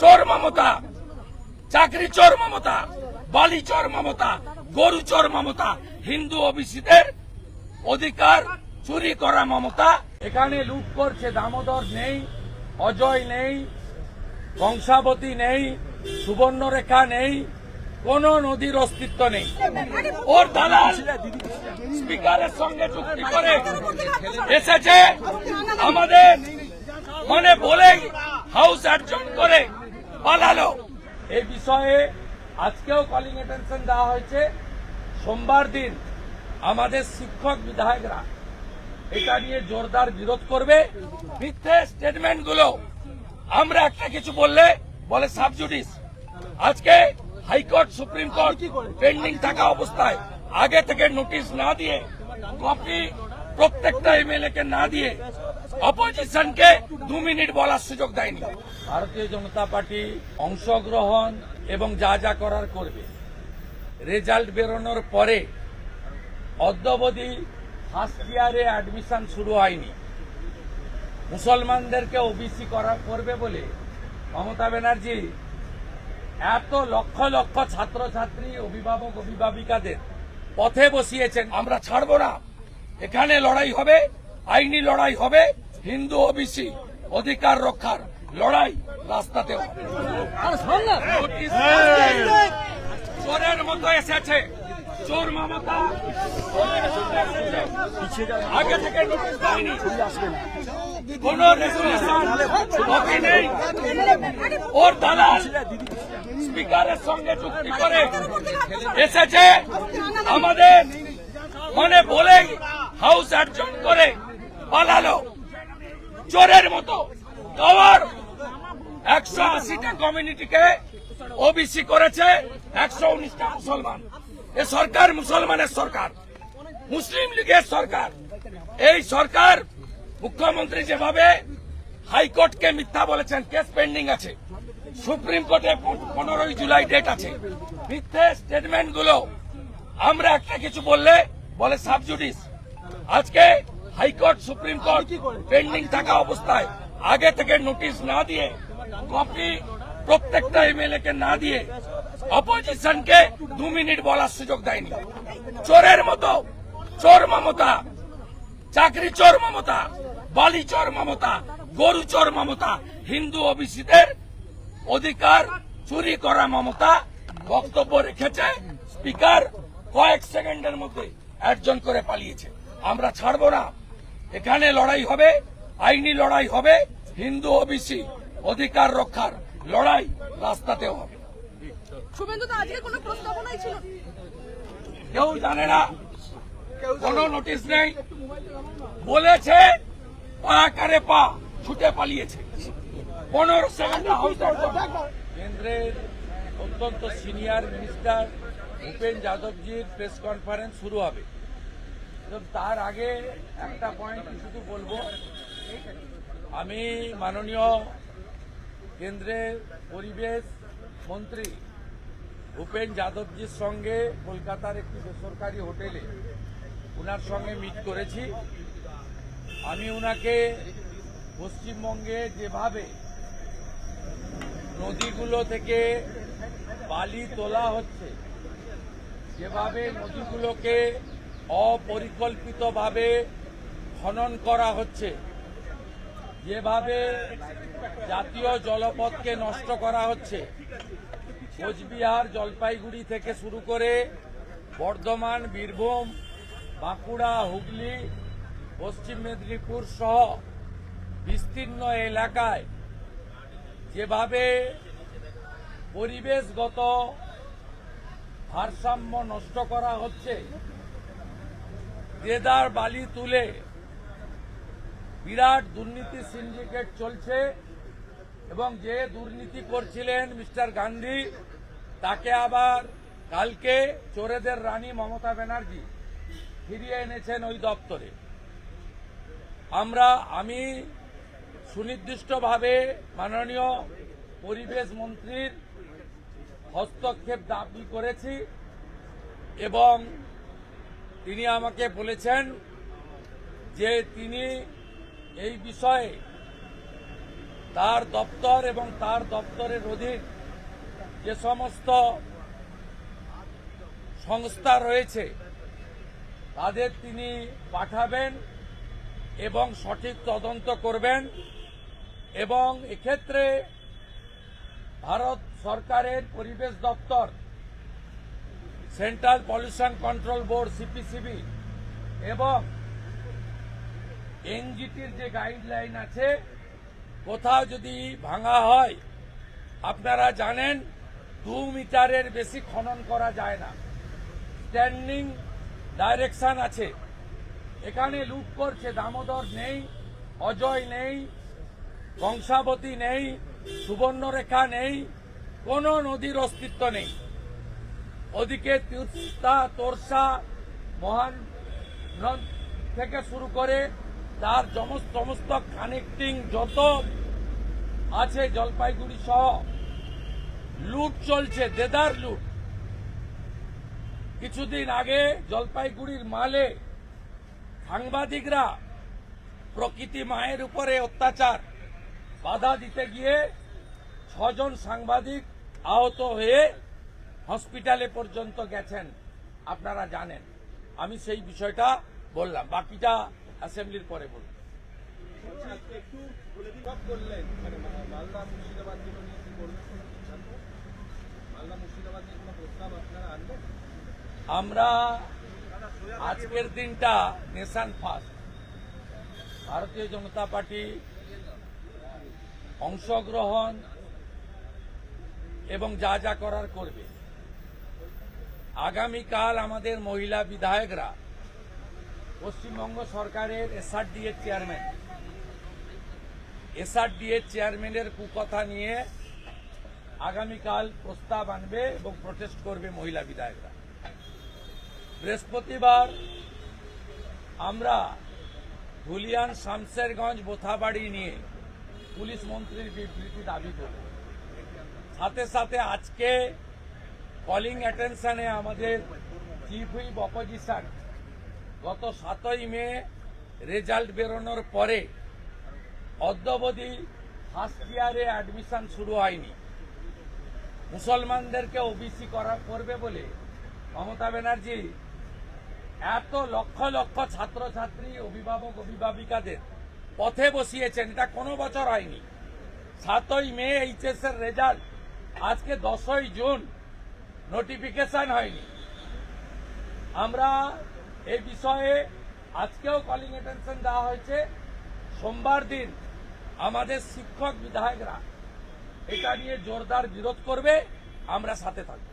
চোর মমতা। চাকরি চোর মমতা, বালি চোর মমতা, গরু চোর মমতা, হিন্দু ওবিসিদের অধিকার চুরি করা মমতা। এখানে লুট করছে দামোদর নেই, অজয় নেই কংসাবতী নেই, সুবর্ণরেখা নেই, কোন নদীর অস্তিত্ব নেই। ওর দালাল স্পিকারের সঙ্গে চুক্তি করে এসেছে। আমাদের মানে বলেই হাউস অ্যাডজন করে এই বিষয়ে আজকেও কলিং অ্যাটেনশন দেওয়া হয়েছে। সোমবার দিন আমাদের শিক্ষক বিধায়করা এটা নিয়ে জোরদার বিরোধ করবে। মিথ্যে স্টেটমেন্টগুলো আমরা একটা কিছু বললে বলে সাবজুডিস আজকে হাইকোর্ট সুপ্রিম কোর্ট পেন্ডিং থাকা অবস্থায় আগে থেকে নোটিশ না দিয়ে কপি প্রত্যেকটা এমএলএ কে না দিয়ে অপোজিশনকে দু মিনিট বলার সুযোগ দেয়নি। ভারতীয় জনতা পার্টি অংশগ্রহণ এবং যা যা করার করবে। রেজাল্ট বেরোনোর পরে অদ্যবধি ফার্স্ট ইয়ারে অ্যাডমিশন শুরু হয়নি। মুসলমানদেরকে ওবিসি করা করবে বলে মমতা ব্যানার্জি এত লক্ষ লক্ষ ছাত্রছাত্রী, অভিভাবক, অভিভাবিকাদের পথে বসিয়েছেন। আমরা ছাড়বো না। এখানে লড়াই হবে, আইনি লড়াই হবে। হিন্দু ওবিসি অধিকার রক্ষার লড়াই রাস্তাতে চোরের মতো এসেছে। চোর মমতা। আগে থেকে নোটিশ কোন রেজুলেশন কপি নেই। ওর দালাল স্পিকারের সঙ্গে চুক্তি করে এসেছে। আমাদের মানে বলেই হাউস অ্যাডজন করে পালালো। চোরের মতো একশো আশিটা কমিউনিটিকে ওবিসি করেছে, একশো উনিশটা মুসলমান। এ সরকার মুসলমানের সরকার, মুসলিম লীগের সরকার। এই সরকার মুখ্যমন্ত্রী যেভাবে হাইকোর্টকে মিথ্যা বলেছেন, কেস পেন্ডিং আছে, সুপ্রিম কোর্টে পনেরোই জুলাই ডেট আছে, মিথ্যে স্টেটমেন্টগুলো আমরা একটা কিছু বললে বলে সাবজুডিস। আজকে হাইকোর্ট সুপ্রিম কোর্ট পেন্ডিং থাকা অবস্থায় আগে থেকে নোটিশ না দিয়ে কপি প্রত্যেকটা এমএলএ কে না দিয়ে অপোজিশনকে দু মিনিট বলার সুযোগ দেয়নি। চোরের মতো চোর মমতা চাকরি চোর মমতা বালি চোর মমতা গরু চোর মমতা হিন্দু ওবিসিদের অধিকার চুরি করা মমতা বক্তব্য রেখেছে স্পিকার কয়েক সেকেন্ডের মধ্যে একজন করে পালিয়েছে। আমরা ছাড়বো না। এখানে লড়াই হবে আইনি লড়াই হবে হিন্দু ওবিসি অধিকার রক্ষার লড়াই রাস্তাতেও হবে। শুভেন্দু তো আজকে কোনো প্রস্তাবনাই ছিল না। কেউ জানে না কোনো নোটিশ নেই। বলেছে পাকারে পা ছুটে পালিয়েছে। পনেরো সেকেন্ড হাউস কেন্দ্রের অত্যন্ত সিনিয়র মিনিস্টার ভূপেন যাদবজির প্রেস কনফারেন্স শুরু হবে। তার আগে একটা পয়েন্ট শুধু বলব। আমি মাননীয় কেন্দ্রের পরিবেশ মন্ত্রী ভূপেন যাদবজির সঙ্গে কলকাতার একটি বেসরকারি হোটেলে ওনার সঙ্গে মিট করেছি। আমি ওনাকে পশ্চিমবঙ্গে যেভাবে নদীগুলো থেকে বালি তোলা হচ্ছে, যেভাবে নদীগুলোকে অপরিকল্পিতভাবে খনন করা হচ্ছে। যেভাবে জাতীয় জলপথকে নষ্ট করা হচ্ছে। কোচবিহার জলপাইগুড়ি থেকে শুরু করে বর্ধমান, বীরভূম, বাঁকুড়া, হুগলি, পশ্চিম মেদিনীপুর সহ বিস্তীর্ণ এলাকায় যেভাবে পরিবেশগত ভারসাম্য নষ্ট করা হচ্ছে দেদার বালি তুলে বিরাট দুর্নীতি সিন্ডিকেট চলছে এবং যে দুর্নীতি করছিলেন মিস্টার গান্ধী, তাকে আবার কালকে চোরেদের রানী মমতা ব্যানার্জি ফিরিয়ে এনেছেন ওই দপ্তরে। আমরা, আমি সুনির্দিষ্টভাবে মাননীয় পরিবেশ মন্ত্রীর হস্তক্ষেপ দাবি করেছি এবং তিনি আমাকে বলেছেন যে তিনি এই বিষয়ে তার দপ্তর এবং তার দপ্তরের অধীন যে সমস্ত সংস্থা রয়েছে, তাদের তিনি পাঠাবেন এবং সঠিক তদন্ত করবেন এবং এক্ষেত্রে ভারত সরকারের পরিবেশ দপ্তর central pollution control board CPCB এবং এনজিটির যে গাইডলাইন আছে, কোথাও যদি ভাঙা হয়, আপনারা জানেন, দু মিটারের বেশি খনন করা যায় না। স্ট্যান্ডিং ডাইরেকশন আছে। এখানে লুট করছে, দামোদর নেই, অজয় নেই কংসাবতী নেই, সুবর্ণরেখা নেই, কোনো নদীর অস্তিত্ব নেই। ওদিকে তিস্তা, তোরসা, মহান থেকে শুরু করে তার সমস্ত কানেক্টিং যত আছে জলপাইগুড়ি সহ লুট চলছে, দেদার লুট। কিছুদিন আগে জলপাইগুড়ির মালে সাংবাদিকরা প্রকৃতি মায়ের উপরে অত্যাচার, বাধা দিতে গিয়ে ছজন সাংবাদিক আহত হয়ে হসপিটালে পর্যন্ত গেছেন, আপনারা জানেন। আমি সেই বিষয়টা বললাম, বাকিটা অ্যাসেম্বলির পরে বলব। আমরা আজকের দিনটা নেশান ফার্স্ট ভারতীয় জনতা পার্টি অংশগ্রহণ এবং যা যা করার করবে। আগামীকাল আমাদের মহিলা বিধায়করা পশ্চিমবঙ্গ সরকারের এসআরডি এর চেয়ারম্যান এসআরডি এর চেয়ারম্যানের কুকথা নিয়ে আগামীকাল প্রস্তাব আনবে এবং প্রটেস্ট করবে মহিলা বিধায়করা। বৃহস্পতিবার আমরা ধুলিয়ান শামসেরগঞ্জ বোথাবাড়ি নিয়ে পুলিশ মন্ত্রীর বিবৃতি দাবি করব। সাথে সাথে আজকে কলিং অ্যাটেনশনে আমাদের চিফ হুইপ অপোজিশন গত সাতই মে রেজাল্ট বেরোনোর পরে অদ্যবধি ফার্স্ট ইয়ারে অ্যাডমিশন শুরু হয়নি। মুসলমানদেরকে ওবিসি করা করবে বলে মমতা ব্যানার্জি এত লক্ষ লক্ষ ছাত্রছাত্রী, অভিভাবক, অভিভাবিকাদের পথে বসিয়েছেন, এটা কোনো বছর হয়নি। সাতই মে এইচএস এর রেজাল্ট আজকে দশই জুন নোটিফিকেশন হয়নি। আমরা এই বিষয়ে আজকেও কলিং অ্যাটেনশন দেওয়া হয়েছে। সোমবার দিন আমাদের শিক্ষক বিধায়করা এটা নিয়ে জোরদার বিরোধ করবে, আমরা সাথে থাকব।